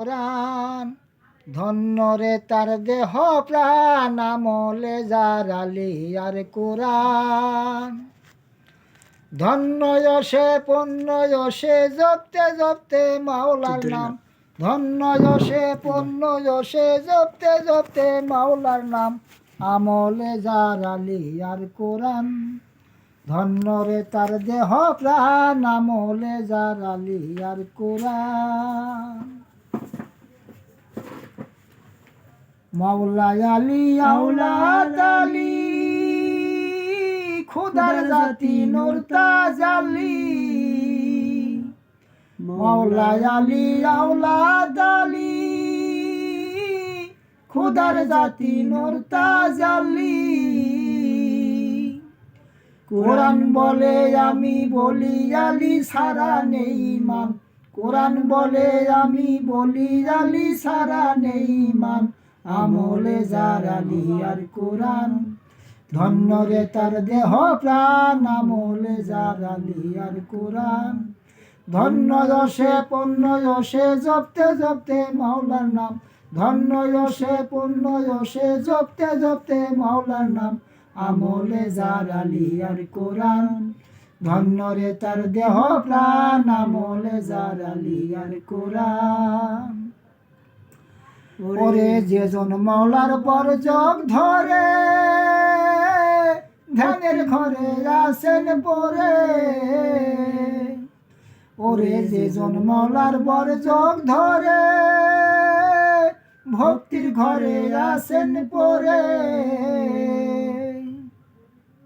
প্রাণ। ধন্য রে তার দেহ প্রাণ আমলে যার আলী আর কোরআন। ধন্য যশে পুণ্য যশে জপতে জপতে মাওলার নাম। ধন্য যশে পুণ্য যশে জপতে জপতে মাওলার নাম। আমলে যার আলী আর কোরআন। ধন্য রে তার দেহ প্রাণ আমলে যার আলী আর কোরআন। মাওলা আলী আউলাদ আলী খুদার জাতি নূর তাজালি মাওলা আলী। আউলাদ আলী খুদার জাতি নূর তাজালি কোরআন বলে আমি বলি আলী সারা নেই মান। কোরআন বলে আমি বলি আলী সারা নেই মান। আমলে যার আর কোরআন ধন্য রে তার দেহ প্রাণ, আমলে যার আর কোরআন ধন্য যশে পূর্ণ যশে জপতে জপতে মাওলার নাম ধন্য যশে পূর্ণ যশে জপতে জপতে মাওলার নাম, আমলে যার আর কোরআন ধন্য রে তার দেহ প্রাণ, আমলে যার আর কোরআন। ওরে যেজন মাওলার পর যোগ ধরে ধ্যানের ঘরে আসেন পরে। ওরে যেজন মাওলার বর যোগ ধরে ভক্তির ঘরে আসেন পরে।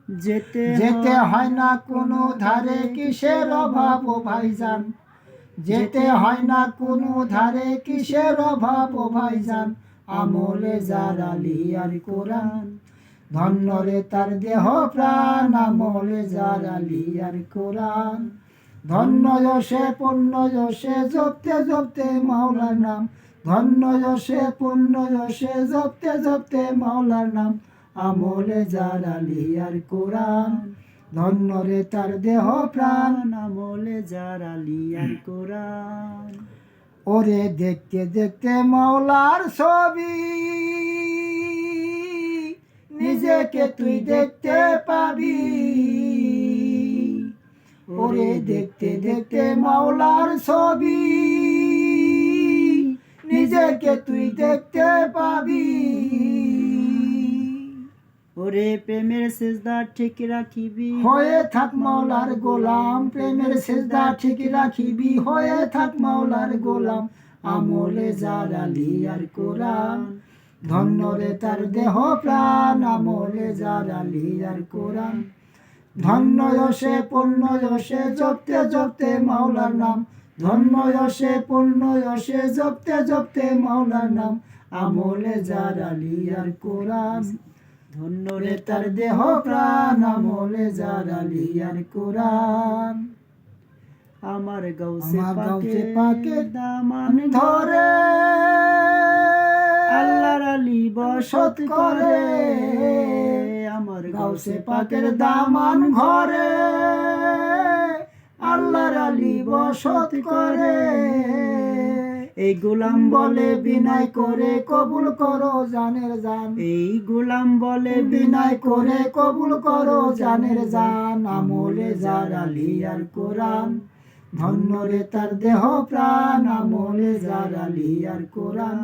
যেতে যেতে হয় না কোনো ধারে কিসের অভাব ভাইজান? যেতে হয় না কোনো ধারে, কিসের অভাব ও ভাইজান? আমলে যার আলী আর কোরআন ধন্য রে তার দেহ প্রাণ। আমলে যার আলী আর কোরআন ধন্য যশে পুণ্য যশে জপতে জপতে মাওলার নাম। ধন্য যশে পুণ্য যশে জপতে জপতে মাওলার নাম। আমলে যার আলী আর কোরআন ধন্য রে তার দেহ প্রাণ। আমলে যার আলী আর কোরআন। ওরে দেখতে দেখতে মাওলার ছবি। নিজেকে তুই দেখতে পাবি। ওরে দেখতে দেখতে মাওলার ছবি। নিজেকে তুই দেখতে পাবি। ওরে প্রেমের সেজদা ঠিক রাখিবি হয়ে থাক মাওলার গোলাম। প্রেমের সেজদা ঠিক রাখিবি হয়ে থাক মাওলার গোলাম। আমলে যার আলী আর কোরআন। ধন্য রে তার দেহ প্রাণ। আমলে যার আলী আর কোরআন। ধন্য যশে পূর্ণ যশে জপতে জপতে মাওলার নাম। ধন্য যশে পূর্ণ যশে জপতে জপতে মাওলার নাম। আমলে যার আলী আর কোরআন। ধন্য রে তার দেহ প্রাণ আমলে যার আলী আর কোরআন। আমার গাউসে পাকে পাকে দামান ধরে। আল্লাহর আলী বসত করে। আমার গাউসে পাকের দামান ঘরে আল্লাহর আলী বসত করে। এই গোলাম বলে বিনয় করে কবুল করো জানের জান। এই গোলাম বলে বিনয় করে কবুল করো জানের জান। আমলে যার আলী আর কোরআন, ধন্য রে তার দেহ প্রাণ। আমলে যার আলী আর কোরআন,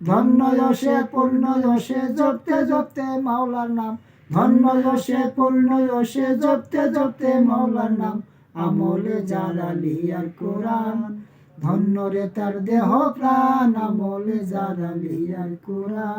ধন্য যশে পূর্ণ যশে জপতে জপতে মাওলার নাম। ধন্য যশে পূর্ণ যশে জপতে জপতে মাওলার নাম। আমলে যার আলী আর কোরআন ধন্য রে তার দেহ প্রাণ আমলে যারা আলী কুরা